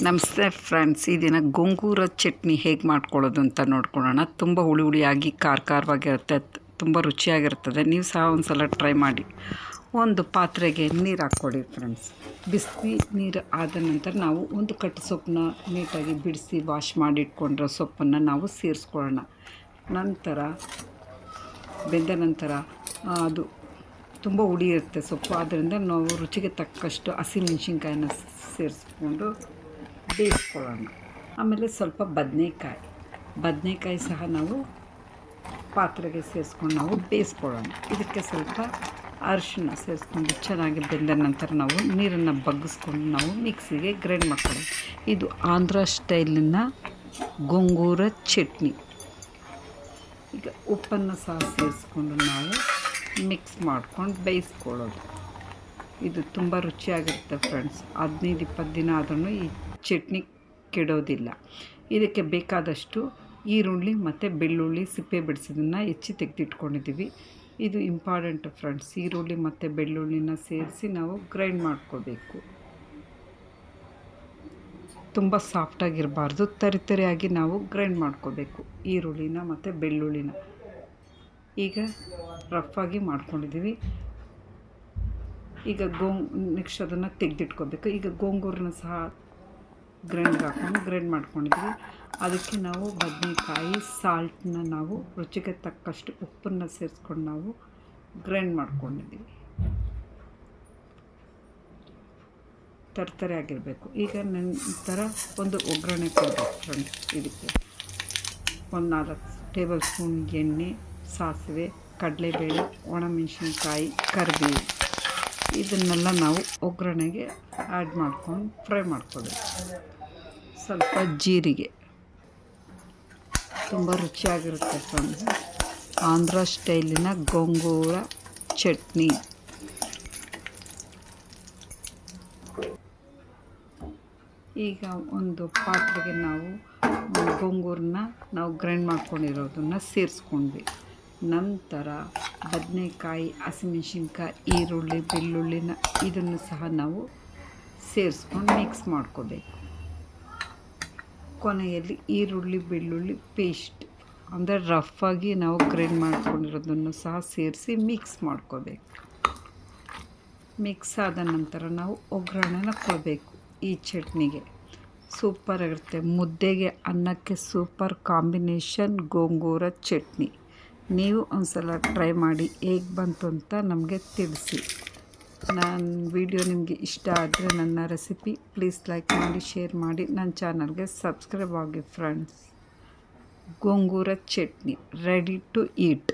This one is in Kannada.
ನಮಸ್ತೆ ಫ್ರೆಂಡ್ಸ್, ಈ ದಿನ ಗೊಂಗೂರ ಚಟ್ನಿ ಹೇಗೆ ಮಾಡ್ಕೊಳ್ಳೋದು ಅಂತ ನೋಡ್ಕೊಳ್ಳೋಣ. ತುಂಬ ಹುಳಿ ಹುಳಿಯಾಗಿ ಖಾರ ಖಾರವಾಗಿರುತ್ತೆ ತುಂಬ ರುಚಿಯಾಗಿರ್ತದೆ. ನೀವು ಸಹ ಒಂದು ಸಲ ಟ್ರೈ ಮಾಡಿ. ಒಂದು ಪಾತ್ರೆಗೆ ನೀರು ಹಾಕ್ಕೊಳ್ಳಿ ಫ್ರೆಂಡ್ಸ್. ಬಿಸಿ ನೀರು ಆದ ನಂತರ ನಾವು ಒಂದು ಕಟ್ಟು ಸೊಪ್ಪನ್ನ ನೀಟಾಗಿ ಬಿಡಿಸಿ ವಾಶ್ ಮಾಡಿ ಇಟ್ಕೊಂಡಿರೋ ಸೊಪ್ಪನ್ನು ನಾವು ಸೇರಿಸ್ಕೊಳ್ಳೋಣ. ನಂತರ, ಬೆಂದ ನಂತರ ಅದು ತುಂಬ ಹುಳಿ ಇರುತ್ತೆ ಸೊಪ್ಪು. ಆದ್ದರಿಂದ ನಾವು ರುಚಿಗೆ ತಕ್ಕಷ್ಟು ಹಸಿಮೆಣ್ಸಿನ್ಕಾಯಿನ ಸೇರಿಸ್ಕೊಂಡು ಬೇಯಿಸ್ಕೊಳ್ಳೋಣ. ಆಮೇಲೆ ಸ್ವಲ್ಪ ಬದನೆಕಾಯಿ. ಬದನೆಕಾಯಿ ಸಹ ನಾವು ಪಾತ್ರೆಗೆ ಸೇರಿಸ್ಕೊಂಡು ನಾವು ಬೇಯಿಸ್ಕೊಳ್ಳೋಣ. ಇದಕ್ಕೆ ಸ್ವಲ್ಪ ಅರಿಶಿಣ ಸೇರಿಸ್ಕೊಂಡು ಚೆನ್ನಾಗಿ ಬೆಂದ ನಂತರ ನಾವು ನೀರನ್ನು ಬಗ್ಗಿಸ್ಕೊಂಡು ನಾವು ಮಿಕ್ಸಿಗೆ ಗ್ರೈಂಡ್ ಮಾಡ್ಕೊಳ್ಳೋಣ. ಇದು ಆಂಧ್ರ ಸ್ಟೈಲಿನ ಗೊಂಗೂರ ಚಟ್ನಿ. ಈಗ ಉಪ್ಪನ್ನು ಸಹ ಸೇರಿಸ್ಕೊಂಡು ನಾವು ಮಿಕ್ಸ್ ಮಾಡ್ಕೊಂಡು ಬೇಯಿಸ್ಕೊಳ್ಳೋದು. ಇದು ತುಂಬ ರುಚಿಯಾಗಿರುತ್ತೆ ಫ್ರೆಂಡ್ಸ್ ಹದಿನೈದು, ಇಪ್ಪತ್ತು ದಿನ ಆದ್ರೂ ಈ ಚಟ್ನಿ ಕೆಡೋದಿಲ್ಲ. ಇದಕ್ಕೆ ಬೇಕಾದಷ್ಟು ಈರುಳ್ಳಿ ಮತ್ತು ಬೆಳ್ಳುಳ್ಳಿ ಸಿಪ್ಪೆ ಬಿಡಿಸೋದನ್ನು ಹೆಚ್ಚಿ ತೆಗೆದಿಟ್ಕೊಂಡಿದ್ದೀವಿ. ಇದು ಇಂಪಾರ್ಟೆಂಟ್ ಫ್ರೆಂಡ್ಸ್ ಈರುಳ್ಳಿ ಮತ್ತು ಬೆಳ್ಳುಳ್ಳಿನ ಸೇರಿಸಿ ನಾವು ಗ್ರೈಂಡ್ ಮಾಡ್ಕೋಬೇಕು. ತುಂಬ ಸಾಫ್ಟಾಗಿರಬಾರ್ದು ತರಿತರಿಯಾಗಿ ನಾವು ಗ್ರೈಂಡ್ ಮಾಡ್ಕೋಬೇಕು. ಈರುಳ್ಳಿನ ಮತ್ತು ಬೆಳ್ಳುಳ್ಳಿನ. ಈಗ ರಫ್ ಆಗಿ ಮಾಡ್ಕೊಂಡಿದ್ದೀವಿ. ಈಗ ಗೋಂಗ್ ನೆಕ್ಸ್ಟ್ ಅದನ್ನು ತೆಗೆದಿಟ್ಕೋಬೇಕು. ಈಗ ಗೋಂಗೂರನ್ನ ಸಹ ಗ್ರೈಂಡ್ಗೆ ಹಾಕೊಂಡು ಗ್ರೈಂಡ್ ಮಾಡ್ಕೊಂಡಿದ್ವಿ. ಅದಕ್ಕೆ ನಾವು ಬದನೆಕಾಯಿ ಸಾಲ್ಟನ್ನ ನಾವು ರುಚಿಗೆ ತಕ್ಕಷ್ಟು ಉಪ್ಪನ್ನು ಸೇರಿಸ್ಕೊಂಡು ನಾವು ಗ್ರೈಂಡ್ ಮಾಡ್ಕೊಂಡಿದ್ದೀವಿ ತರ್ತರೆ ಆಗಿರಬೇಕು. ಈಗ ನಂತರ ಒಂದು ಒಗ್ಗರಣೆ ಕೊಡಬೇಕು ಫ್ರೆಂಡ್ಸ್ ಇದಕ್ಕೆ ಒಂದು ನಾಲ್ಕು ಟೇಬಲ್ ಸ್ಪೂನ್ ಎಣ್ಣೆ, ಸಾಸಿವೆ, ಕಡಲೆಬೇಳೆ ಒಣಮೆಣಸಿನ್ಕಾಯಿ ಕರಿಬೇವು. ಇದನ್ನೆಲ್ಲ ನಾವು ಒಗ್ಗರಣೆಗೆ ಆ್ಯಡ್ ಮಾಡ್ಕೊಂಡು ಫ್ರೈ ಮಾಡ್ಕೋಬೇಕು. ಸ್ವಲ್ಪ ಜೀರಿಗೆ. ತುಂಬ ರುಚಿಯಾಗಿರುತ್ತೆ ಫ್ರೆಂಡ್ಸ್. ಆಂಧ್ರ ಸ್ಟೈಲಿನ ಗೊಂಗೂರ ಚಟ್ನಿ. ಈಗ ಒಂದು ಪಾತ್ರೆಗೆ ನಾವು ಗೊಂಗೂರನ್ನ ನಾವು ಗ್ರೈಂಡ್ ಮಾಡ್ಕೊಂಡಿರೋದನ್ನು ಸೇರಿಸ್ಕೊಂಡ್ವಿ. ನಂತರ ಬದನೆಕಾಯಿ ಹಸಿಮೆಣ್ಸಿನ್ಕಾಯಿ, ಈರುಳ್ಳಿ, ಬೆಳ್ಳುಳ್ಳಿನ ಇದನ್ನು ಸಹ ನಾವು ಸೇರಿಸ್ಕೊಂಡು ಮಿಕ್ಸ್ ಮಾಡ್ಕೋಬೇಕು. ಕೊನೆಯಲ್ಲಿ ಈರುಳ್ಳಿ, ಬೆಳ್ಳುಳ್ಳಿ ಪೇಸ್ಟ್ ಅಂದರೆ ರಫಾಗಿ ನಾವು ಗ್ರೈಂಡ್ ಮಾಡ್ಕೊಂಡಿರೋದನ್ನು ಸಹ ಸೇರಿಸಿ ಮಿಕ್ಸ್ ಮಾಡ್ಕೋಬೇಕು. ಮಿಕ್ಸ್ ಆದ ನಂತರ ನಾವು ಒಗ್ಗರಣೆನ ಕೊಡಬೇಕು ಈ ಚಟ್ನಿಗೆ. ಸೂಪರ್ ಆಗಿರುತ್ತೆ. ಮುದ್ದೆಗೆ ಅನ್ನಕ್ಕೆ ಸೂಪರ್ ಕಾಂಬಿನೇಷನ್ ಗೋಂಗೂರ ಚಟ್ನಿ. ನೀವು ಒಂದ್ಸಲ ಟ್ರೈ ಮಾಡಿ, ಹೇಗೆ ಬಂತು ಅಂತ ನಮಗೆ ತಿಳಿಸಿ. ನನ್ನ ವಿಡಿಯೋ ನಿಮಗೆ ಇಷ್ಟ ಆದರೆ ನನ್ನ ರೆಸಿಪಿ ಪ್ಲೀಸ್ ಲೈಕ್ ಮಾಡಿ, ಶೇರ್ ಮಾಡಿ. ನನ್ನ ಚಾನಲ್ಗೆ ಸಬ್ಸ್ಕ್ರೈಬ್ ಆಗಿ, friends. Gongura chutney ready to eat